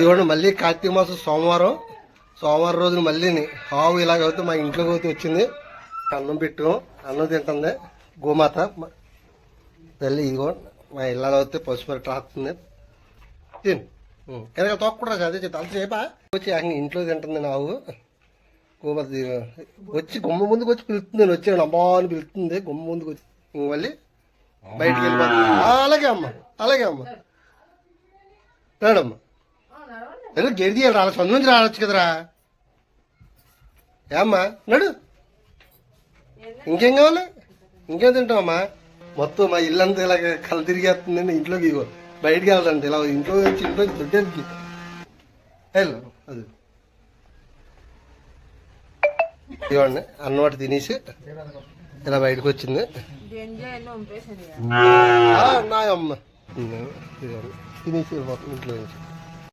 ఇదిగోండి మళ్ళీ కార్తీక మాసం సోమవారం. సోమవారం రోజున మళ్ళీ ఆవు ఇలాగ అవుతే మా ఇంట్లోకి అయితే వచ్చింది. అన్నం పెట్టు అన్నం తింటుంది. గోమాత తల్లి ఇదిగో మా ఇళ్ళలో అయితే పసుపు రాస్తుంది. తిను. కనుక వెనకాల అదే చెప్తా. అంతసేపా వచ్చి ఆయన ఇంట్లో తింటుంది నావు గోమాత వచ్చి గుమ్మ ముందుకు వచ్చి పిలుస్తుంది. నేను వచ్చాను అమ్మా అని పిలుస్తుంది. గుమ్మ ముందుకు వచ్చి ఇంక మళ్ళీ బయటికి వెళ్ళిపోతుంది. అలాగే అమ్మ అలాగే అమ్మ. రాడమ్మా. ఏదో గెడిది రావాలి సొంత నుంచి రావచ్చు కదరా. ఏమ్మా నడు. ఇంకేం కావాలి? ఇంకేం తింటావమ్మా? మొత్తం మా ఇల్లంతా ఇలాగ కళ్ళు తిరిగేస్తుంది ఇంట్లోకి ఇగో బయటికి వెళ్తాండి ఇలా ఇంట్లో వచ్చి ఇంట్లో దొడ్డేది వెళ్ళు అది. ఇవ్వండి అన్నమాట తినేసి ఇలా బయటకు వచ్చింది. అమ్మ. తినేసి వెళ్ళిపోతుంది ఇంట్లో నుంచి.